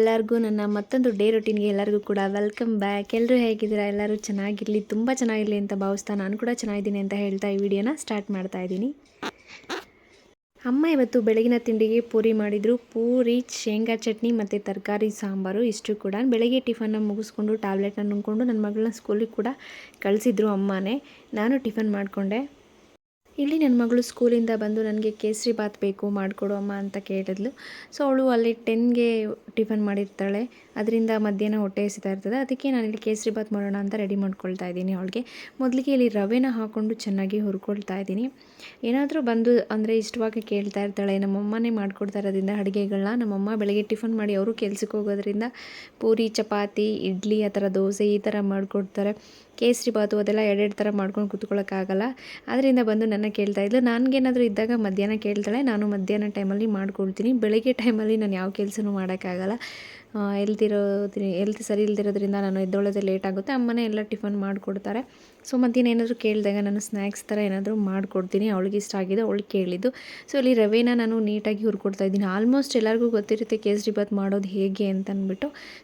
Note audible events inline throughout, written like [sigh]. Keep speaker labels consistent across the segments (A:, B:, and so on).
A: ಎಲ್ಲರಿಗೂ ನನ್ನ ಮತ್ತೊಂದು ಡೇ ರೊಟೀನ್ಗೆ ಎಲ್ಲರಿಗೂ ಕೂಡ ವೆಲ್ಕಮ್ ಬ್ಯಾಕ್. ಎಲ್ಲರೂ ಹೇಗಿದ್ದೀರಾ? ಎಲ್ಲರೂ ಚೆನ್ನಾಗಿರಲಿ, ತುಂಬ ಚೆನ್ನಾಗಿರಲಿ ಅಂತ ಭಾವಿಸ್ತಾ ನಾನು ಕೂಡ ಚೆನ್ನಾಗಿದ್ದೀನಿ ಅಂತ ಹೇಳ್ತಾ ಈ ವಿಡಿಯೋನ ಸ್ಟಾರ್ಟ್ ಮಾಡ್ತಾ ಇದ್ದೀನಿ. ಅಮ್ಮ ಇವತ್ತು ಬೆಳಗಿನ ತಿಂಡಿಗೆ ಪೂರಿ ಮಾಡಿದರು. ಪೂರಿ, ಶೇಂಗಾ ಚಟ್ನಿ ಮತ್ತು ತರಕಾರಿ, ಸಾಂಬಾರು ಇಷ್ಟು ಕೂಡ. ಬೆಳಗ್ಗೆ ಟಿಫನ್ನ ಮುಗಿಸ್ಕೊಂಡು ಟ್ಯಾಬ್ಲೆಟ್ನ ನುಂಗ್ಕೊಂಡು ನನ್ನ ಮಗಳನ್ನ ಸ್ಕೂಲಿಗೆ ಕೂಡ ಕಳಿಸಿದ್ರು ಅಮ್ಮನೇ. ನಾನು ಟಿಫನ್ ಮಾಡಿಕೊಂಡೆ. ಇಲ್ಲಿ ನನ್ನ ಮಗಳು ಸ್ಕೂಲಿಂದ ಬಂದು ನನಗೆ ಕೇಸರಿ ಬಾತ್ ಬೇಕು ಮಾಡಿಕೊಡು ಅಮ್ಮ ಅಂತ ಕೇಳಿದ್ಲು. ಸೊ ಅವಳು ಅಲ್ಲಿ ಟೆನ್ಗೆ ಟಿಫನ್ ಮಾಡಿರ್ತಾಳೆ. ಅದರಿಂದ ಮಧ್ಯಾಹ್ನ ಹೊಟ್ಟೆ ಎಸಿತಾ ಇರ್ತದೆ. ಅದಕ್ಕೆ ನಾನು ಇಲ್ಲಿ ಕೇಸರಿ ಬಾತ್ ಮಾಡೋಣ ಅಂತ ರೆಡಿ ಮಾಡ್ಕೊಳ್ತಾ ಇದ್ದೀನಿ ಅವಳಿಗೆ. ಮೊದಲಿಗೆ ಇಲ್ಲಿ ರವೆನ ಹಾಕ್ಕೊಂಡು ಚೆನ್ನಾಗಿ ಹುರ್ಕೊಳ್ತಾ ಇದ್ದೀನಿ. ಏನಾದರೂ ಬಂದು ಅಂದರೆ ಇಷ್ಟವಾಗಿ ಕೇಳ್ತಾ ಇರ್ತಾಳೆ. ನಮ್ಮಮ್ಮನೇ ಮಾಡ್ಕೊಡ್ತಾ ಇರೋದ್ರಿಂದ ಅಡುಗೆಗಳನ್ನ ನಮ್ಮಮ್ಮ ಬೆಳಗ್ಗೆ ಟಿಫನ್ ಮಾಡಿ ಅವರು ಕೆಲ್ಸಕ್ಕೆ ಹೋಗೋದ್ರಿಂದ ಪೂರಿ, ಚಪಾತಿ, ಇಡ್ಲಿ ಆ ಥರ ದೋಸೆ ಈ ಥರ ಮಾಡಿಕೊಡ್ತಾರೆ. ಕೇಸರಿ ಬಾತು ಅದೆಲ್ಲ ಎರಡೆರಡು ಥರ ಮಾಡ್ಕೊಂಡು ಕೂತ್ಕೊಳ್ಳೋಕ್ಕಾಗಲ್ಲ ಅದರಿಂದ ಬಂದು ನನ್ನ ಕೇಳ್ತಾ ಇದ್ಲು. ನನಗೇನಾದರೂ ಇದ್ದಾಗ ಮಧ್ಯಾಹ್ನ ಕೇಳ್ತಾಳೆ. ನಾನು ಮಧ್ಯಾಹ್ನ ಟೈಮಲ್ಲಿ ಮಾಡ್ಕೊಳ್ತೀನಿ. ಬೆಳಗ್ಗೆ ಟೈಮಲ್ಲಿ ನಾನು ಯಾವ ಕೆಲಸನೂ ಮಾಡೋಕ್ಕಾಗಲ್ಲ ಎಲ್ತಿರೋದ್ರಿ ಎಲ್ತ್ ಸರಿ ಇಲ್ದಿರೋದ್ರಿಂದ ನಾನು ಎದ್ದೊಳೋದೇ ಲೇಟ್ ಆಗುತ್ತೆ. ಅಮ್ಮನೇ ಎಲ್ಲ ಟಿಫನ್ ಮಾಡಿಕೊಡ್ತಾರೆ. ಸೊ, ಮಧ್ಯಾಹ್ನ ಏನಾದರೂ ಕೇಳಿದಾಗ ನಾನು ಸ್ನ್ಯಾಕ್ಸ್ ಥರ ಏನಾದರೂ ಮಾಡಿಕೊಡ್ತೀನಿ. ಅವಳಿಗೆ ಇಷ್ಟ ಆಗಿದೆ, ಅವಳು ಕೇಳಿದ್ದು. ಸೊ ಇಲ್ಲಿ ರವೆನ ನಾನು ನೀಟಾಗಿ ಹುರ್ಕೊಡ್ತಾ ಇದ್ದೀನಿ. ಆಲ್ಮೋಸ್ಟ್ ಎಲ್ಲರಿಗೂ ಗೊತ್ತಿರುತ್ತೆ ಕೇಸರಿ ಬಾತ್ ಮಾಡೋದು ಹೇಗೆ ಅಂತ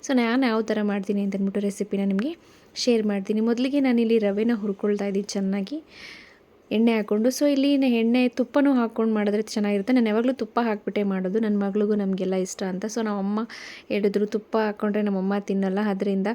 A: ಸೊ ನಾನು ಯಾವ ಥರ ಮಾಡ್ತೀನಿ ಅಂತ ರೆಸಿಪಿನ ನಿಮಗೆ ಶೇರ್ ಮಾಡ್ತೀನಿ. ಮೊದಲಿಗೆ ನಾನಿಲ್ಲಿ ರವೆನ ಹುರ್ಕೊಳ್ತಾ ಇದ್ದೀನಿ ಚೆನ್ನಾಗಿ. ಎಣ್ಣೆ ಹಾಕ್ಕೊಂಡು. ಸೊ ಇಲ್ಲಿ ಎಣ್ಣೆ ತುಪ್ಪನೂ ಹಾಕ್ಕೊಂಡು ಮಾಡಿದ್ರೆ ಚೆನ್ನಾಗಿರುತ್ತೆ. ನಾನು ಯಾವಾಗಲೂ ತುಪ್ಪ ಹಾಕ್ಬಿಟ್ಟೆ ಮಾಡೋದು. ನನ್ನ ಮಗಳಿಗೂ ನಮಗೆಲ್ಲ ಇಷ್ಟ ಅಂತ. ಸೊ ನಮ್ಮಮ್ಮ ಹೇಳಿದ್ರು, ತುಪ್ಪ ಹಾಕ್ಕೊಂಡ್ರೆ ನಮ್ಮಮ್ಮ ತಿನ್ನಲ್ಲ. ಅದರಿಂದ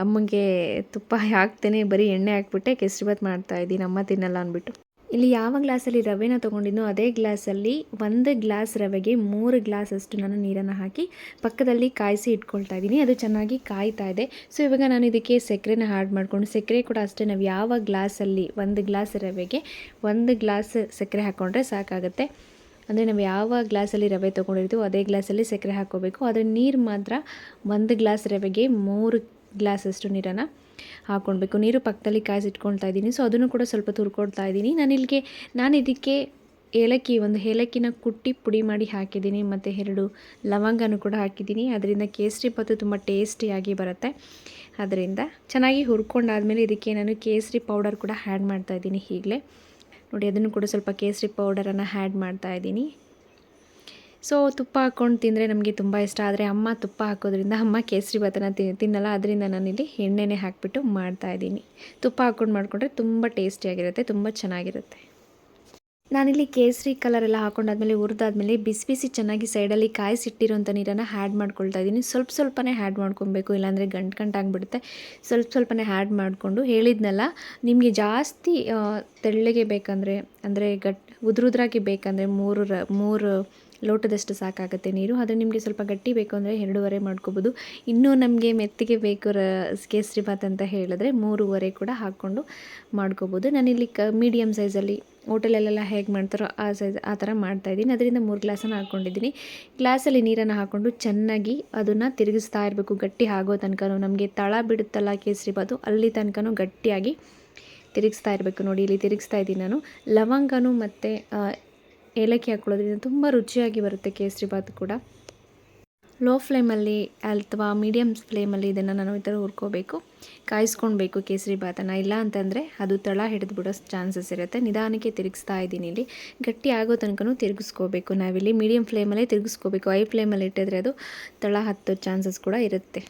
A: ಅಮ್ಮಂಗೆ ತುಪ್ಪ ಹಾಕ್ತೇನೆ. ಬರೀ ಎಣ್ಣೆ ಹಾಕ್ಬಿಟ್ಟೆ. ಕೇಸರಿಬಾತ್ ಮಾಡ್ತಾಯಿದ್ದೀನಿ ಅಮ್ಮ ತಿನ್ನಲ್ಲ ಅಂದ್ಬಿಟ್ಟು. ಇಲ್ಲಿ ಯಾವ ಗ್ಲಾಸಲ್ಲಿ ರವೆನ ತೊಗೊಂಡಿದ್ನೋ ಅದೇ ಗ್ಲಾಸಲ್ಲಿ ಒಂದು ಗ್ಲಾಸ್ ರವೆಗೆ ಮೂರು ಗ್ಲಾಸ್ ಅಷ್ಟು ನಾನು ನೀರನ್ನು ಹಾಕಿ ಪಕ್ಕದಲ್ಲಿ ಕಾಯಿಸಿ ಇಟ್ಕೊಳ್ತಾ ಇದ್ದೀನಿ. ಅದು ಚೆನ್ನಾಗಿ ಕಾಯ್ತಾ ಇದೆ. ಸೊ ಇವಾಗ ನಾನು ಇದಕ್ಕೆ ಸಕ್ಕರೆನ ಆ್ಯಡ್ ಮಾಡಿಕೊಂಡು ಸಕ್ಕರೆ ಕೂಡ ಅಷ್ಟೇ, ನಾವು ಯಾವ ಗ್ಲಾಸಲ್ಲಿ ಒಂದು ಗ್ಲಾಸ್ ರವೆಗೆ ಒಂದು ಗ್ಲಾಸ್ ಸಕ್ಕರೆ ಹಾಕ್ಕೊಂಡ್ರೆ ಸಾಕಾಗುತ್ತೆ. ಅಂದರೆ ನಾವು ಯಾವ ಗ್ಲಾಸಲ್ಲಿ ರವೆ ತೊಗೊಂಡಿರ್ತೀವೋ ಅದೇ ಗ್ಲಾಸಲ್ಲಿ ಸಕ್ಕರೆ ಹಾಕ್ಕೋಬೇಕು. ಆದರೆ ನೀರು ಮಾತ್ರ ಒಂದು ಗ್ಲಾಸ್ ರವೆಗೆ ಮೂರು ಗ್ಲಾಸಷ್ಟು ನೀರನ್ನು ಹಾಕ್ಕೊಳ್ಬೇಕು ನೀರು ಪಕ್ಕದಲ್ಲಿ ಕಾಯಿಸಿಟ್ಕೊಳ್ತಾ ಇದ್ದೀನಿ. ಸೊ ಅದನ್ನು ಕೂಡ ಸ್ವಲ್ಪ ತುರ್ಕೊಳ್ತಾ ಇದ್ದೀನಿ. ನಾನು ಇಲ್ಲಿಗೆ, ನಾನು ಇದಕ್ಕೆ ಏಲಕ್ಕಿ, ಒಂದು ಏಲಕ್ಕಿನ ಕುಟ್ಟಿ ಪುಡಿ ಮಾಡಿ ಹಾಕಿದ್ದೀನಿ. ಮತ್ತು ಎರಡು ಲವಂಗನೂ ಕೂಡ ಹಾಕಿದ್ದೀನಿ. ಅದರಿಂದ ಕೇಸರಿ ಭಾತು ತುಂಬ ಟೇಸ್ಟಿಯಾಗಿ ಬರುತ್ತೆ. ಅದರಿಂದ ಚೆನ್ನಾಗಿ ಹುರ್ಕೊಂಡಾದಮೇಲೆ ಇದಕ್ಕೆ ನಾನು ಕೇಸರಿ ಪೌಡರ್ ಕೂಡ ಆ್ಯಡ್ ಮಾಡ್ತಾಯಿದ್ದೀನಿ ಈಗಲೇ. ನೋಡಿ, ಅದನ್ನು ಕೂಡ ಸ್ವಲ್ಪ ಕೇಸರಿ ಪೌಡರನ್ನು ಆ್ಯಡ್ ಮಾಡ್ತಾಯಿದ್ದೀನಿ ಸೊ ತುಪ್ಪ ಹಾಕ್ಕೊಂಡು ತಿಂದರೆ ನಮಗೆ ತುಂಬ ಇಷ್ಟ. ಆದರೆ ಅಮ್ಮ ತುಪ್ಪ ಹಾಕೋದ್ರಿಂದ ಅಮ್ಮ ಕೇಸರಿ ಭಾತನ ತಿನ್ನಲ್ಲ. ಅದರಿಂದ ನಾನಿಲ್ಲಿ ಎಣ್ಣೆನೇ ಹಾಕಿಬಿಟ್ಟು ಮಾಡ್ತಾಯಿದ್ದೀನಿ ತುಪ್ಪ ಹಾಕ್ಕೊಂಡು ಮಾಡಿಕೊಂಡ್ರೆ ತುಂಬ ಟೇಸ್ಟಿಯಾಗಿರುತ್ತೆ ತುಂಬ ಚೆನ್ನಾಗಿರುತ್ತೆ. ನಾನಿಲ್ಲಿ ಕೇಸರಿ ಕಲರ್ ಎಲ್ಲ ಹಾಕೊಂಡಾದ್ಮೇಲೆ, ಹುರಿದಾದ್ಮೇಲೆ ಬಿಸಿ ಬಿಸಿ ಚೆನ್ನಾಗಿ ಸೈಡಲ್ಲಿ ಕಾಯಿಸಿಟ್ಟಿರೋಂಥ ನೀರನ್ನು ಹ್ಯಾಡ್ ಮಾಡ್ಕೊಳ್ತಾ ಇದ್ದೀನಿ. ಸ್ವಲ್ಪ ಸ್ವಲ್ಪನೇ ಹ್ಯಾಡ್ ಮಾಡ್ಕೊಬೇಕು, ಇಲ್ಲಾಂದರೆ ಗಂಟು ಗಂಟಾಗ್ಬಿಡುತ್ತೆ ಸ್ವಲ್ಪ ಸ್ವಲ್ಪನೇ ಹ್ಯಾಡ್ ಮಾಡಿಕೊಂಡು ಹೇಳಿದ್ನಲ್ಲ, ನಿಮಗೆ ಜಾಸ್ತಿ ತೆಳ್ಳಗೆ ಬೇಕಂದರೆ, ಅಂದರೆ ಗಟ್, ಉದ್ರುದ್ರಾಗಿ ಬೇಕಂದರೆ ಮೂರು ರ, ಮೂರು ಲೋಟದಷ್ಟು ಸಾಕಾಗುತ್ತೆ ನೀರು. ಆದರೆ ನಿಮಗೆ ಸ್ವಲ್ಪ ಗಟ್ಟಿ ಬೇಕು ಅಂದರೆ ಎರಡೂವರೆ ಮಾಡ್ಕೋಬೋದು. ಇನ್ನೂ ನಮಗೆ ಮೆತ್ತಿಗೆ ಬೇಕು ರ ಕೇಸರಿ ಭಾತ್ ಅಂತ ಹೇಳಿದ್ರೆ ಮೂರುವರೆ ಕೂಡ ಹಾಕ್ಕೊಂಡು ಮಾಡ್ಕೋಬೋದು. ನಾನಿಲ್ಲಿ ಕ ಮೀಡಿಯಮ್ ಸೈಜಲ್ಲಿ ಹೋಟೆಲಲ್ಲೆಲ್ಲ ಹೇಗೆ ಮಾಡ್ತಾರೋ ಆ ಸೈಜ್ ಆ ಥರ ಮಾಡ್ತಾಯಿದ್ದೀನಿ ಅದರಿಂದ ಮೂರು ಗ್ಲಾಸನ್ನು ಹಾಕ್ಕೊಂಡಿದ್ದೀನಿ. ಗ್ಲಾಸಲ್ಲಿ ನೀರನ್ನು ಹಾಕ್ಕೊಂಡು ಚೆನ್ನಾಗಿ ಅದನ್ನು ತಿರುಗಿಸ್ತಾ ಇರಬೇಕು. ಗಟ್ಟಿ ಆಗೋ ತನಕ ನಮಗೆ ತಳ ಬಿಡುತ್ತಲ್ಲ ಕೇಸರಿ ಬಾತು ಅಲ್ಲಿ ತನಕ ಗಟ್ಟಿಯಾಗಿ ತಿರುಗಿಸ್ತಾ ಇರಬೇಕು. ನೋಡಿ, ಇಲ್ಲಿ ತಿರುಗಿಸ್ತಾ ಇದ್ದೀನಿ ನಾನು. ಲವಂಗನೂ ಮತ್ತು ಏಲಕ್ಕಿ ಹಾಕ್ಕೊಳ್ಳೋದ್ರಿಂದ ತುಂಬ ರುಚಿಯಾಗಿ ಬರುತ್ತೆ ಕೇಸರಿ ಬಾತ್ ಕೂಡ. ಲೋ ಫ್ಲೇಮಲ್ಲಿ ಅಥವಾ ಮೀಡಿಯಮ್ ಫ್ಲೇಮಲ್ಲಿ ಇದನ್ನು ನಾನು ಈ ಥರ ಹುರ್ಕೋಬೇಕು. ಕಾಯಿಸ್ಕೊಳ್ಬೇಕು ಕೇಸರಿ ಬಾತನ್ನು ಇಲ್ಲ ಅಂತಂದರೆ ಅದು ತಳ ಹಿಡಿದು ಬಿಡೋ ಚಾನ್ಸಸ್ ಇರುತ್ತೆ. ನಿಧಾನಕ್ಕೆ ತಿರುಗಿಸ್ತಾ ಇದ್ದೀನಿ ಇಲ್ಲಿ. ಗಟ್ಟಿ ಆಗೋ ತನಕನೂ ತಿರುಗಿಸ್ಕೋಬೇಕು. ನಾವಿಲ್ಲಿ ಮೀಡಿಯಮ್ ಫ್ಲೇಮಲ್ಲೇ ತಿರುಗಿಸ್ಕೋಬೇಕು. ಐ ಫ್ಲೇಮಲ್ಲಿ ಇಟ್ಟಿದ್ರೆ ಅದು ತಳ ಹತ್ತೋ ಚಾನ್ಸಸ್ ಕೂಡ ಇರುತ್ತೆ.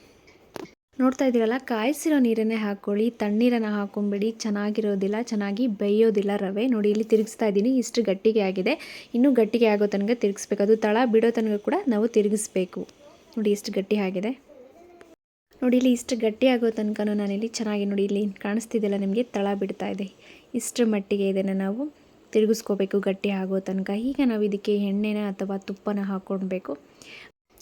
A: ನೋಡ್ತಾ ಇದ್ದೀರಲ್ಲ, ಕಾಯಿಸಿರೋ ನೀರನ್ನೇ ಹಾಕ್ಕೊಳ್ಳಿ, ತಣ್ಣೀರನ್ನು ಹಾಕೊಂಬಿಡಿ, ಚೆನ್ನಾಗಿರೋದಿಲ್ಲ, ಚೆನ್ನಾಗಿ ಬೇಯೋದಿಲ್ಲ ರವೆ. ನೋಡಿ, ಇಲ್ಲಿ ತಿರುಗಿಸ್ತಾ ಇದ್ದೀನಿ, ಇಷ್ಟು ಗಟ್ಟಿಗೆ ಆಗಿದೆ. ಇನ್ನೂ ಗಟ್ಟಿಗೆ ಆಗೋ ತನಕ ತಿರುಗಿಸ್ಬೇಕು. ಅದು ತಳ ಬಿಡೋ ತನಕ ಕೂಡ ನಾವು ತಿರುಗಿಸ್ಬೇಕು. ನೋಡಿ, ಇಷ್ಟು ಗಟ್ಟಿ ಆಗಿದೆ. ನೋಡಿ, ಇಲ್ಲಿ ಇಷ್ಟು ಗಟ್ಟಿ ಆಗೋ ತನಕ ನಾನಿಲ್ಲಿ ಚೆನ್ನಾಗಿ, ನೋಡಿ, ಇಲ್ಲಿ ಕಾಣಿಸ್ತಿದ್ದಿಲ್ಲ ನಿಮಗೆ, ತಳ ಬಿಡ್ತಾ ಇದೆ. ಇಷ್ಟರ ಮಟ್ಟಿಗೆ ಇದನ್ನು ನಾವು ತಿರುಗಿಸ್ಕೋಬೇಕು, ಗಟ್ಟಿ ಆಗೋ ತನಕ. ಈಗ ನಾವು ಇದಕ್ಕೆ ಎಣ್ಣೆನ ಅಥವಾ ತುಪ್ಪನ ಹಾಕ್ಕೊಳ್ಬೇಕು.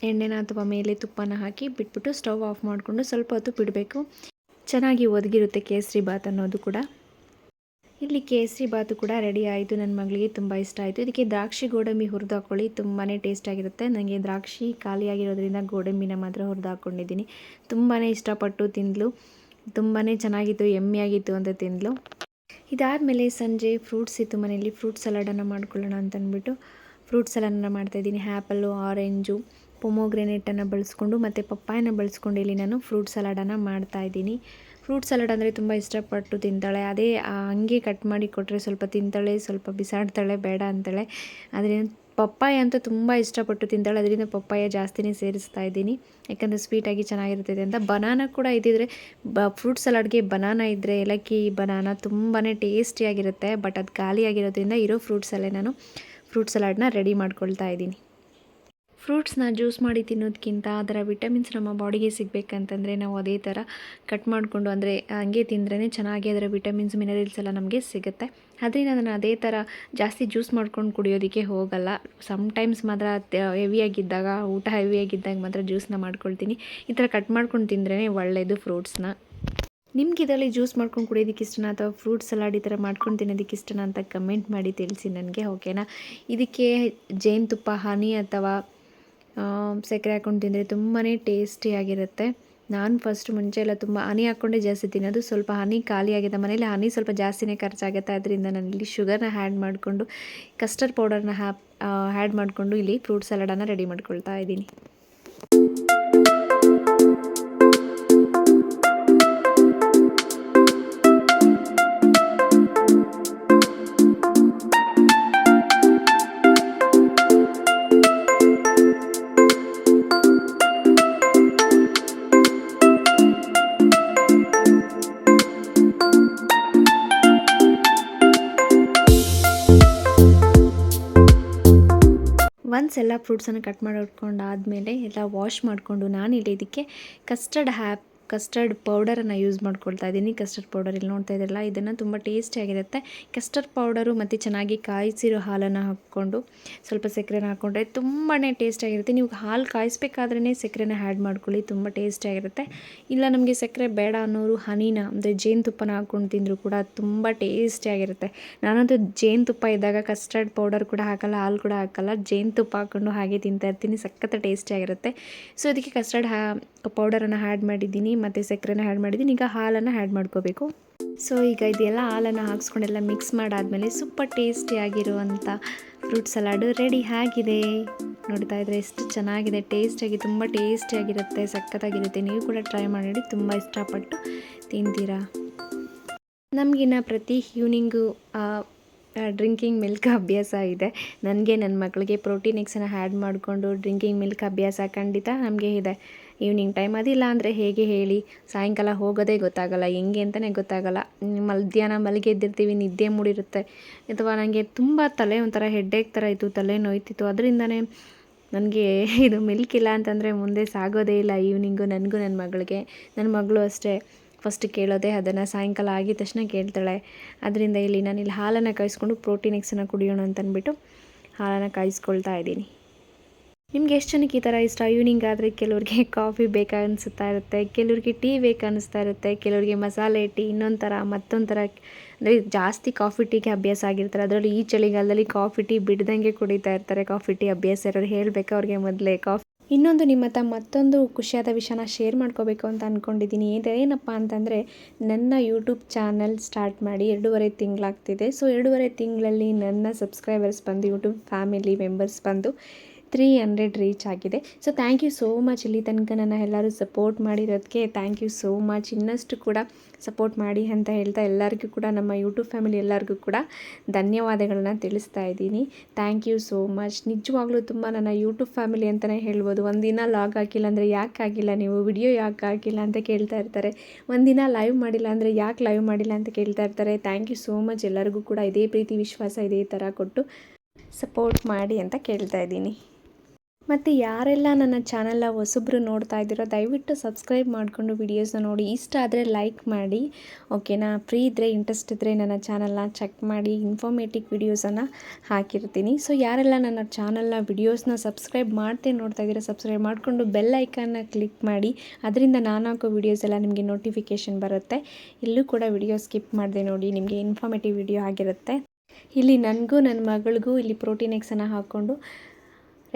A: ಎಣ್ಣೆನ ಅಥವಾ ಮೇಲೆ ತುಪ್ಪನ ಹಾಕಿ ಬಿಟ್ಬಿಟ್ಟು ಸ್ಟವ್ ಆಫ್ ಮಾಡಿಕೊಂಡು ಸ್ವಲ್ಪ ಹೊತ್ತು ಬಿಡಬೇಕು. ಚೆನ್ನಾಗಿ ಒದಗಿರುತ್ತೆ ಕೇಸರಿ ಬಾತ್ ಅನ್ನೋದು ಕೂಡ. ಇಲ್ಲಿ ಕೇಸರಿ ಬಾತು ಕೂಡ ರೆಡಿ ಆಯಿತು. ನನ್ನ ಮಗಳಿಗೆ ತುಂಬ ಇಷ್ಟ ಆಯಿತು. ಇದಕ್ಕೆ ದ್ರಾಕ್ಷಿ ಗೋಡಂಬಿ ಹುರಿದು ಹಾಕ್ಕೊಳ್ಳಿ ತುಂಬಾ ಟೇಸ್ಟಾಗಿರುತ್ತೆ ನನಗೆ ದ್ರಾಕ್ಷಿ ಖಾಲಿಯಾಗಿರೋದ್ರಿಂದ ಗೋಡಂಬಿನ ಮಾತ್ರ ಹುರಿದು ಹಾಕ್ಕೊಂಡಿದ್ದೀನಿ ತುಂಬಾ ಇಷ್ಟಪಟ್ಟು ತಿಂದಲು. ತುಂಬಾ ಚೆನ್ನಾಗಿತ್ತು ಎಮ್ಮೆಯಾಗಿತ್ತು ಅಂತ ತಿಂದಲು. ಇದಾದಮೇಲೆ ಸಂಜೆ ಫ್ರೂಟ್ಸ್ ಇತ್ತು ಮನೆಯಲ್ಲಿ. ಫ್ರೂಟ್ ಸಲಾಡನ್ನು ಮಾಡ್ಕೊಳ್ಳೋಣ ಅಂತಂದ್ಬಿಟ್ಟು ಫ್ರೂಟ್ ಸಲಾಡನ್ನು ಮಾಡ್ತಾಯಿದ್ದೀನಿ ಆ್ಯಪಲ್ಲು ಆರೆಂಜು ಪೊಮೋಗ್ರೆನೇಟನ್ನು ಬಳಸ್ಕೊಂಡು ಮತ್ತು ಪಪ್ಪಾಯನ ಬಳಸ್ಕೊಂಡು ಇಲ್ಲಿ ನಾನು ಫ್ರೂಟ್ ಸಲಾಡನ್ನು ಮಾಡ್ತಾಯಿದ್ದೀನಿ ಫ್ರೂಟ್ ಸಲಾಡ್ ಅಂದರೆ ತುಂಬ ಇಷ್ಟಪಟ್ಟು ತಿಂತಾಳೆ. ಅದೇ ಹಂಗೆ ಕಟ್ ಮಾಡಿ ಕೊಟ್ಟರೆ ಸ್ವಲ್ಪ ತಿಂತಾಳೆ, ಸ್ವಲ್ಪ ಬಿಸಾಡ್ತಾಳೆ, ಬೇಡ ಅಂತಾಳೆ. ಅದರಿಂದ ಪಪ್ಪಾಯ ಅಂತ ತುಂಬ ಇಷ್ಟಪಟ್ಟು ತಿಂತಾಳೆ. ಅದರಿಂದ ಪಪ್ಪಾಯ ಜಾಸ್ತಿನೇ ಸೇರಿಸ್ತಾ ಇದ್ದೀನಿ. ಯಾಕಂದರೆ ಸ್ವೀಟಾಗಿ ಚೆನ್ನಾಗಿರ್ತದೆ ಅಂತ. ಬನಾನ ಕೂಡ ಇದ್ದಿದ್ರೆ, ಬ, ಫ್ರೂಟ್ ಸಲಾಡ್ಗೆ ಬನಾನ ಇದ್ದರೆ ಏಲಕ್ಕಿ, ಬನಾನ ತುಂಬಾ ಟೇಸ್ಟಿಯಾಗಿರುತ್ತೆ. ಬಟ್ ಅದು ಖಾಲಿಯಾಗಿರೋದ್ರಿಂದ ಇರೋ ಫ್ರೂಟ್ಸಲ್ಲೇ ನಾನು ಫ್ರೂಟ್ ಸಲಾಡನ್ನ ರೆಡಿ ಮಾಡ್ಕೊಳ್ತಾ ಇದ್ದೀನಿ. ಫ್ರೂಟ್ಸ್ನ ಜ್ಯೂಸ್ ಮಾಡಿ ತಿನ್ನೋದಕ್ಕಿಂತ ಅದರ ವಿಟಮಿನ್ಸ್ ನಮ್ಮ ಬಾಡಿಗೆ ಸಿಗಬೇಕಂತಂದರೆ ನಾವು ಅದೇ ಥರ ಕಟ್ ಮಾಡಿಕೊಂಡು, ಅಂದರೆ ಹಂಗೆ ತಿಂದ್ರೇ ಚೆನ್ನಾಗಿ ಅದರ ವಿಟಮಿನ್ಸ್, ಮಿನರಲ್ಸ್ ಎಲ್ಲ ನಮಗೆ ಸಿಗುತ್ತೆ. ಅದರಿಂದ ನಾನು ಅದೇ ಥರ ಜಾಸ್ತಿ ಜ್ಯೂಸ್ ಮಾಡ್ಕೊಂಡು ಕುಡಿಯೋದಕ್ಕೆ ಹೋಗಲ್ಲ. ಸಮ್ಟೈಮ್ಸ್ ಮಾತ್ರ ಹೆವಿಯಾಗಿದ್ದಾಗ ಊಟ ಹೆವಿಯಾಗಿದ್ದಾಗ ಮಾತ್ರ ಜ್ಯೂಸ್ನ ಮಾಡ್ಕೊಳ್ತೀನಿ. ಈ ಥರ ಕಟ್ ಮಾಡ್ಕೊಂಡು ತಿಂದ್ರೇ ಒಳ್ಳೆಯದು ಫ್ರೂಟ್ಸ್ನ. ನಿಮ್ಗೆ ಇದರಲ್ಲಿ ಜ್ಯೂಸ್ ಮಾಡ್ಕೊಂಡು ಕುಡಿಯೋದಕ್ಕೆ ಇಷ್ಟನಾ ಅಥವಾ ಫ್ರೂಟ್ ಸಲಾಡ್ ಈ ಥರ ಮಾಡ್ಕೊಂಡು ತಿನ್ನೋದಕ್ಕೆ ಇಷ್ಟನಾ ಅಂತ ಕಮೆಂಟ್ ಮಾಡಿ ತಿಳಿಸಿ ನನಗೆ ಓಕೆನಾ ಇದಕ್ಕೆ ಜೇನುತುಪ್ಪ, ಹನಿ ಅಥವಾ ಸಕ್ಕರೆ ಹಾಕ್ಕೊಂಡು ತಿಂದರೆ ತುಂಬಾ ಟೇಸ್ಟಿಯಾಗಿರುತ್ತೆ ನಾನು ಫಸ್ಟ್ ಮುಂಚೆ ಎಲ್ಲ ತುಂಬ ಹನಿ ಹಾಕ್ಕೊಂಡೇ ಜಾಸ್ತಿ ತಿನ್ನೋದು. ಸ್ವಲ್ಪ ಹನಿ ಖಾಲಿ ಆಗಿದೆ. ಮನೇಲಿ ಹನಿ ಸ್ವಲ್ಪ ಜಾಸ್ತಿನೇ ಖರ್ಚಾಗುತ್ತೆ. ಅದರಿಂದ ನಾನು ಇಲ್ಲಿ ಶುಗರ್ನ ಹ್ಯಾಡ್ ಮಾಡಿಕೊಂಡು ಕಸ್ಟರ್ಡ್ ಪೌಡರ್ನ ಹ್ಯಾಪ್ ಆ್ಯಡ್ ಮಾಡಿಕೊಂಡು ಇಲ್ಲಿ ಫ್ರೂಟ್ ಸಲಾಡನ್ನು ರೆಡಿ ಮಾಡ್ಕೊಳ್ತಾ ಇದ್ದೀನಿ. ಒನ್ಸ್ ಎಲ್ಲ ಫ್ರೂಟ್ಸನ್ನು ಕಟ್ ಮಾಡಿ ಆದಮೇಲೆ ಎಲ್ಲ ವಾಶ್ ಮಾಡಿಕೊಂಡು ನಾನಿಲ್ಲಿ ಇದಕ್ಕೆ ಕಸ್ಟರ್ಡ್ ಹ್ಯಾಪ್ ಕಸ್ಟರ್ಡ್ ಪೌಡರನ್ನು ಯೂಸ್ ಮಾಡ್ಕೊಳ್ತಾ ಇದ್ದೀನಿ. ಕಸ್ಟರ್ಡ್ ಪೌಡರ್ ಇಲ್ಲಿ ನೋಡ್ತಾ ಇದ್ದೀರಲ್ಲ, ಇದನ್ನು ತುಂಬ ಟೇಸ್ಟಿಯಾಗಿರುತ್ತೆ ಕಸ್ಟರ್ಡ್ ಪೌಡರು ಮತ್ತು ಚೆನ್ನಾಗಿ ಕಾಯಿಸಿರೋ ಹಾಲನ್ನು ಹಾಕ್ಕೊಂಡು, ಸ್ವಲ್ಪ ಸಕ್ಕರೆನ ಹಾಕ್ಕೊಂಡ್ರೆ ತುಂಬಾ ಟೇಸ್ಟಿಯಾಗಿರುತ್ತೆ ನೀವು ಹಾಲು ಕಾಯಿಸ್ಬೇಕಾದ್ರೇ ಸಕ್ಕರೆನ ಆ್ಯಡ್ ಮಾಡ್ಕೊಳ್ಳಿ, ತುಂಬ ಟೇಸ್ಟಿಯಾಗಿರುತ್ತೆ ಇಲ್ಲ ನಮಗೆ ಸಕ್ಕರೆ ಬೇಡ ಅನ್ನೋರು ಹನಿನ, ಅಂದರೆ ಜೇನುತುಪ್ಪನ ಹಾಕ್ಕೊಂಡು ತಿಂದರೂ ಕೂಡ ತುಂಬ ಟೇಸ್ಟಿಯಾಗಿರುತ್ತೆ ನಾನಂತೂ ಜೇನುತುಪ್ಪ ಇದ್ದಾಗ ಕಸ್ಟರ್ಡ್ ಪೌಡರ್ ಕೂಡ ಹಾಕಲ್ಲ, ಹಾಲು ಕೂಡ ಹಾಕಲ್ಲ. ಜೇನುತುಪ್ಪ ಹಾಕ್ಕೊಂಡು ಹಾಗೆ ತಿಂತಾ ಇರ್ತೀನಿ ಟೇಸ್ಟಿಯಾಗಿರುತ್ತೆ ಸೊ ಅದಕ್ಕೆ ಕಸ್ಟರ್ಡ್ ಹ್ಯಾ ಪೌಡರನ್ನು ಆ್ಯಡ್ ಮಾಡಿದ್ದೀನಿ, ಮತ್ತು ಸಕ್ಕರೆನ ಆ್ಯಡ್ ಮಾಡಿದ್ದೀನಿ, ಈಗ ಹಾಲನ್ನು ಆ್ಯಡ್ ಮಾಡ್ಕೋಬೇಕು. ಸೊ ಈಗ ಇದೆಲ್ಲ ಹಾಲನ್ನು ಹಾಕ್ಸ್ಕೊಂಡೆಲ್ಲ ಮಿಕ್ಸ್ ಮಾಡಾದಮೇಲೆ ಸೂಪರ್ ಟೇಸ್ಟಿಯಾಗಿರುವಂಥ ಫ್ರೂಟ್ ಸಲಾಡು ರೆಡಿ ಆಗಿದೆ. ನೋಡ್ತಾ ಇದ್ರೆ ಎಷ್ಟು ಚೆನ್ನಾಗಿದೆ ಟೇಸ್ಟಿಯಾಗಿ ತುಂಬ ಟೇಸ್ಟಿಯಾಗಿರುತ್ತೆ ಸಖತ್ತಾಗಿರುತ್ತೆ. ನೀವು ಕೂಡ ಟ್ರೈ ಮಾಡಿ, ತುಂಬ ಇಷ್ಟಪಟ್ಟು ತಿಂತೀರಾ. ನಮಗಿನ್ನ ಪ್ರತಿ ಈವ್ನಿಂಗು ಡ್ರಿಂಕಿಂಗ್ ಮಿಲ್ಕ್ ಅಭ್ಯಾಸ ಇದೆ. ನನಗೆ ನನ್ನ ಮಕ್ಕಳಿಗೆ ಪ್ರೋಟೀನ್ ಎಕ್ಸನ್ನು ಆ್ಯಡ್ ಮಾಡಿಕೊಂಡು ಡ್ರಿಂಕಿಂಗ್ ಮಿಲ್ಕ್ ಅಭ್ಯಾಸ ಖಂಡಿತ ನಮಗೆ ಇದೆ. ಈವ್ನಿಂಗ್ ಟೈಮ್ ಅದಿಲ್ಲ ಅಂದರೆ ಹೇಗೆ ಹೇಳಿ? ಸಾಯಂಕಾಲ ಹೋಗೋದೇ ಗೊತ್ತಾಗಲ್ಲ. ಹೆಂಗೆ ಅಂತಲೇ ಗೊತ್ತಾಗಲ್ಲ. ಮಧ್ಯಾಹ್ನ ಮಲಗಿ ಎದ್ದಿರ್ತೀವಿ, ನಿದ್ದೆ ಮೂಡಿರುತ್ತೆ. ಅಥವಾ ನನಗೆ ತುಂಬ ತಲೆ ಒಂಥರ ಹೆಡ್ಡೇಕ್ ಥರ ಇತ್ತು, ತಲೆ ನೋಯ್ತಿತ್ತು. ಅದರಿಂದನೇ ನನಗೆ ಇದು ಮಿಲ್ಕ್ ಇಲ್ಲ ಅಂತಂದರೆ ಮುಂದೆ ಸಾಗೋದೇ ಇಲ್ಲ ಈವ್ನಿಂಗು ನನಗೂ ನನ್ನ ಮಗಳಿಗೆ. ನನ್ನ ಮಗಳು ಅಷ್ಟೇ. ಫಸ್ಟ್ ಕೇಳೋದೆ ಅದನ್ನು ಸಾಯಂಕಾಲ ಆಗಿದ ತಕ್ಷಣ ಕೇಳ್ತಾಳೆ. ಅದರಿಂದ ಇಲ್ಲಿ ನಾನು ಇಲ್ಲಿ ಹಾಲನ್ನು ಕಾಯಿಸ್ಕೊಂಡು ಪ್ರೋಟೀನ್ ಎಕ್ಸನ್ನು ಕುಡಿಯೋಣ ಅಂತಂದ್ಬಿಟ್ಟು ಹಾಲನ್ನು ಕಾಯಿಸ್ಕೊಳ್ತಾ ಇದ್ದೀನಿ. ನಿಮ್ಗೆ ಎಷ್ಟು ಜನಕ್ಕೆ ಈ ಥರ ಇಷ್ಟ? ಈವ್ನಿಂಗ್ ಆದರೆ ಕೆಲವ್ರಿಗೆ [laughs] ಕಾಫಿ ಬೇಕಾನಿಸ್ತಾ ಇರುತ್ತೆ, ಕೆಲವ್ರಿಗೆ ಟೀ ಬೇಕನ್ನಿಸ್ತಾ ಇರುತ್ತೆ, ಕೆಲವ್ರಿಗೆ ಮಸಾಲೆ ಟೀ ಇನ್ನೊಂದು ಥರ ಮತ್ತೊಂದು ಥರ ಅಂದರೆ ಜಾಸ್ತಿ ಕಾಫಿ ಟೀಗೆ ಅಭ್ಯಾಸ ಆಗಿರ್ತಾರೆ. ಅದರಲ್ಲಿ ಈ ಚಳಿಗಾಲದಲ್ಲಿ ಕಾಫಿ ಟೀ ಬಿಡ್ದಂಗೆ ಕುಡಿತಾ ಇರ್ತಾರೆ. ಕಾಫಿ ಟೀ ಅಭ್ಯಾಸ ಇರೋರು ಹೇಳಬೇಕು ಅವ್ರಿಗೆ ಮೊದಲೇ. ಕಾಫಿ ಇನ್ನೊಂದು ನಿಮ್ಮ ಹತ್ರ ಮತ್ತೊಂದು ಖುಷಿಯಾದ ವಿಷಯನ ಶೇರ್ ಮಾಡ್ಕೋಬೇಕು ಅಂತ ಅಂದ್ಕೊಂಡಿದ್ದೀನಿ ಇದೇನಪ್ಪ ಅಂತಂದರೆ, ನನ್ನ ಯೂಟ್ಯೂಬ್ ಚಾನಲ್ ಸ್ಟಾರ್ಟ್ ಮಾಡಿ ಎರಡೂವರೆ ತಿಂಗಳಾಗ್ತಿದೆ. ಸೊ ಎರಡೂವರೆ ತಿಂಗಳಲ್ಲಿ ನನ್ನ ಸಬ್ಸ್ಕ್ರೈಬರ್ಸ್ ಬಂದು ಯೂಟ್ಯೂಬ್ ಫ್ಯಾಮಿಲಿ ಮೆಂಬರ್ಸ್ ಬಂದು ತ್ರೀ ಹಂಡ್ರೆಡ್ ರೀಚ್ ಆಗಿದೆ. So thank you so much ಇಲ್ಲಿ ತನಕ ನನ್ನ ಎಲ್ಲರೂ ಸಪೋರ್ಟ್ ಮಾಡಿರೋದಕ್ಕೆ ಥ್ಯಾಂಕ್ ಯು ಸೋ ಮಚ್ ಇನ್ನಷ್ಟು ಕೂಡ ಸಪೋರ್ಟ್ ಮಾಡಿ ಅಂತ ಹೇಳ್ತಾ ಎಲ್ಲರಿಗೂ ಕೂಡ, ನಮ್ಮ ಯೂಟ್ಯೂಬ್ ಫ್ಯಾಮಿಲಿ ಎಲ್ಲರಿಗೂ ಕೂಡ ಧನ್ಯವಾದಗಳನ್ನ ತಿಳಿಸ್ತಾ ಇದ್ದೀನಿ. ಥ್ಯಾಂಕ್ ಯು ಸೋ ಮಚ್ ನಿಜವಾಗ್ಲೂ ತುಂಬ ನನ್ನ ಯೂಟ್ಯೂಬ್ ಫ್ಯಾಮಿಲಿ ಅಂತಲೇ ಹೇಳ್ಬೋದು. ಒಂದಿನ ಲಾಗ್ ಹಾಕಿಲ್ಲ ಅಂದರೆ ಯಾಕೆ ಆಗಿಲ್ಲ? ನೀವು ವಿಡಿಯೋ ಯಾಕೆ ಆಗಿಲ್ಲ ಅಂತ ಕೇಳ್ತಾ ಇರ್ತಾರೆ. ಒಂದಿನ ಲೈವ್ ಮಾಡಿಲ್ಲ ಅಂದರೆ ಯಾಕೆ ಲೈವ್ ಮಾಡಿಲ್ಲ ಅಂತ ಕೇಳ್ತಾ ಇರ್ತಾರೆ. ಥ್ಯಾಂಕ್ ಯು ಸೋ ಮಚ್ ಎಲ್ಲರಿಗೂ ಕೂಡ ಇದೇ ಪ್ರೀತಿ, ವಿಶ್ವಾಸ ಇದೇ ಥರ ಕೊಟ್ಟು ಸಪೋರ್ಟ್ ಮಾಡಿ ಅಂತ ಕೇಳ್ತಾ ಇದ್ದೀನಿ. ಮತ್ತು ಯಾರೆಲ್ಲ ನನ್ನ ಚಾನಲ್ನ ಹೊಸಬ್ರು ನೋಡ್ತಾ ಇದ್ದೀರೋ, ದಯವಿಟ್ಟು ಸಬ್ಸ್ಕ್ರೈಬ್ ಮಾಡಿಕೊಂಡು ವೀಡಿಯೋಸ್ನ ನೋಡಿ. ಇಷ್ಟ ಆದರೆ ಲೈಕ್ ಮಾಡಿ, ಓಕೆನಾ? ಫ್ರೀ ಇದ್ದರೆ ಇಂಟ್ರೆಸ್ಟ್ ಇದ್ದರೆ ನನ್ನ ಚಾನಲ್ನ ಚೆಕ್ ಮಾಡಿ, ಇನ್ಫಾರ್ಮೇಟಿವ್ ವೀಡಿಯೋಸನ್ನು ಹಾಕಿರ್ತೀನಿ. ಸೊ, ಯಾರೆಲ್ಲ ನನ್ನ ಚಾನಲ್ನ, ವಿಡಿಯೋಸ್ನ ಸಬ್ಸ್ಕ್ರೈಬ್ ಮಾಡ್ತೇ ನೋಡ್ತಾ ಇದ್ದೀರಾ, ಸಬ್ಸ್ಕ್ರೈಬ್ ಮಾಡಿಕೊಂಡು ಬೆಲ್ ಐಕನ್ನ ಕ್ಲಿಕ್ ಮಾಡಿ. ಅದರಿಂದ ನಾನು ಹಾಕೋ ವೀಡಿಯೋಸ್ ಎಲ್ಲ ನಿಮಗೆ ನೋಟಿಫಿಕೇಷನ್ ಬರುತ್ತೆ. ಇಲ್ಲೂ ಕೂಡ ವಿಡಿಯೋ ಸ್ಕಿಪ್ ಮಾಡಿದೆ ನೋಡಿ, ನಿಮಗೆ ಇನ್ಫಾರ್ಮೇಟಿವ್ ವಿಡಿಯೋ ಆಗಿರುತ್ತೆ. ಇಲ್ಲಿ ನನಗೂ ನನ್ನ ಮಗಳಿಗೂ ಇಲ್ಲಿ ಪ್ರೋಟೀನ್ ಎಕ್ಸನ್ನು ಹಾಕ್ಕೊಂಡು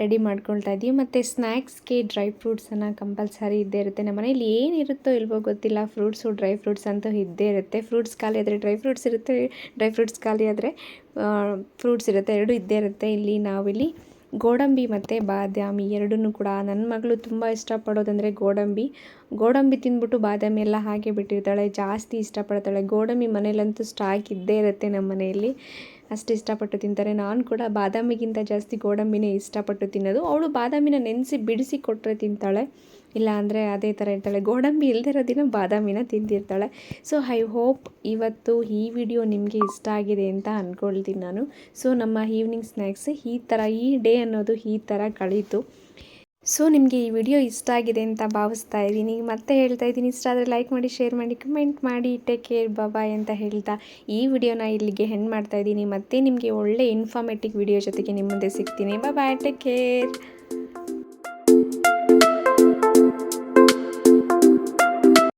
A: ರೆಡಿ ಮಾಡ್ಕೊಳ್ತಾ ಇದ್ದೀವಿ ಮತ್ತು ಸ್ನ್ಯಾಕ್ಸ್ಗೆ ಡ್ರೈ ಫ್ರೂಟ್ಸನ್ನು ಕಂಪಲ್ಸರಿ ಇದ್ದೇ ಇರುತ್ತೆ. ನಮ್ಮ ಮನೇಲಿ ಏನಿರುತ್ತೋ ಇಲ್ವೋ ಗೊತ್ತಿಲ್ಲ. ಫ್ರೂಟ್ಸು, ಡ್ರೈ ಫ್ರೂಟ್ಸ್ ಅಂತೂ ಇದ್ದೇ ಇರುತ್ತೆ. ಫ್ರೂಟ್ಸ್ ಖಾಲಿ ಆದರೆ ಡ್ರೈ ಫ್ರೂಟ್ಸ್ ಇರುತ್ತೆ. ಡ್ರೈ ಫ್ರೂಟ್ಸ್ ಖಾಲಿ ಆದರೆ ಫ್ರೂಟ್ಸ್ ಇರುತ್ತೆ. ಎರಡು ಇದ್ದೇ ಇರುತ್ತೆ ಇಲ್ಲಿ, ನಾವಿಲ್ಲಿ. ಗೋಡಂಬಿ ಮತ್ತು ಬಾದಾಮಿ ಎರಡನ್ನೂ ಕೂಡ ನನ್ನ ಮಗಳು ತುಂಬ ಇಷ್ಟಪಡೋದಂದರೆ ಗೋಡಂಬಿ. ಗೋಡಂಬಿ ತಿಂದ್ಬಿಟ್ಟು ಬಾದಾಮಿ ಎಲ್ಲ ಹಾಗೆ ಬಿಟ್ಟಿರ್ತಾಳೆ, ಜಾಸ್ತಿ ಇಷ್ಟಪಡ್ತಾಳೆ. ಗೋಡಂಬಿ ಮನೇಲಂತೂ ಸ್ಟಾಕ್ ಇದ್ದೇ ಇರುತ್ತೆ ನಮ್ಮ ಮನೆಯಲ್ಲಿ. ಅಷ್ಟು ಇಷ್ಟಪಟ್ಟು ತಿಂತಾರೆ. ನಾನು ಕೂಡ ಬಾದಾಮಿಗಿಂತ ಜಾಸ್ತಿ ಗೋಡಂಬಿನೇ ಇಷ್ಟಪಟ್ಟು ತಿನ್ನೋದು. ಅವಳು ಬಾದಾಮಿನ ನೆನೆಸಿ ಬಿಡಿಸಿ ಕೊಟ್ಟರೆ ತಿಂತಾಳೆ. ಇಲ್ಲ ಅಂದರೆ ಅದೇ ಥರ ಇರ್ತಾಳೆ. ಗೋಡಂಬಿ ಇಲ್ಲದಿರೋ ದಿನ ಬಾದಾಮಿನ ತಿಂದಿರ್ತಾಳೆ. ಸೊ ಐ ಹೋಪ್ ಇವತ್ತು ಈ ವಿಡಿಯೋ ನಿಮಗೆ ಇಷ್ಟ ಆಗಿದೆ ಅಂತ ಅಂದ್ಕೊಳ್ತೀನಿ ನಾನು. ಸೊ ನಮ್ಮ ಈವ್ನಿಂಗ್ ಸ್ನ್ಯಾಕ್ಸ್ ಈ ಥರ, ಈ ಡೇ ಅನ್ನೋದು ಈ ಥರ ಕಳೀತು. ಸೊ ನಿಮಗೆ ಈ ವಿಡಿಯೋ ಇಷ್ಟ ಆಗಿದೆ ಅಂತ ಭಾವಿಸ್ತಾ ಇದ್ದೀನಿ. ಮತ್ತೆ ಹೇಳ್ತಾ ಇದ್ದೀನಿ. ಇಷ್ಟ ಆದರೆ ಲೈಕ್ ಮಾಡಿ ಶೇರ್ ಮಾಡಿ ಕಮೆಂಟ್ ಮಾಡಿ. ಟೇಕ್ ಕೇರ್ ಬಾಯ್ ಅಂತ ಹೇಳ್ತಾ ಈ ವಿಡಿಯೋನ ಇಲ್ಲಿಗೆ ಹೆಣ್ಣು ಮಾಡ್ತಾ ಇದ್ದೀನಿ. ಮತ್ತೆ ನಿಮಗೆ ಒಳ್ಳೆ ಇನ್ಫಾರ್ಮೇಟಿವ್ ವಿಡಿಯೋ ಜೊತೆಗೆ ನಿಮ್ಮ ಮುಂದೆ ಸಿಗ್ತೀನಿ. Bye take care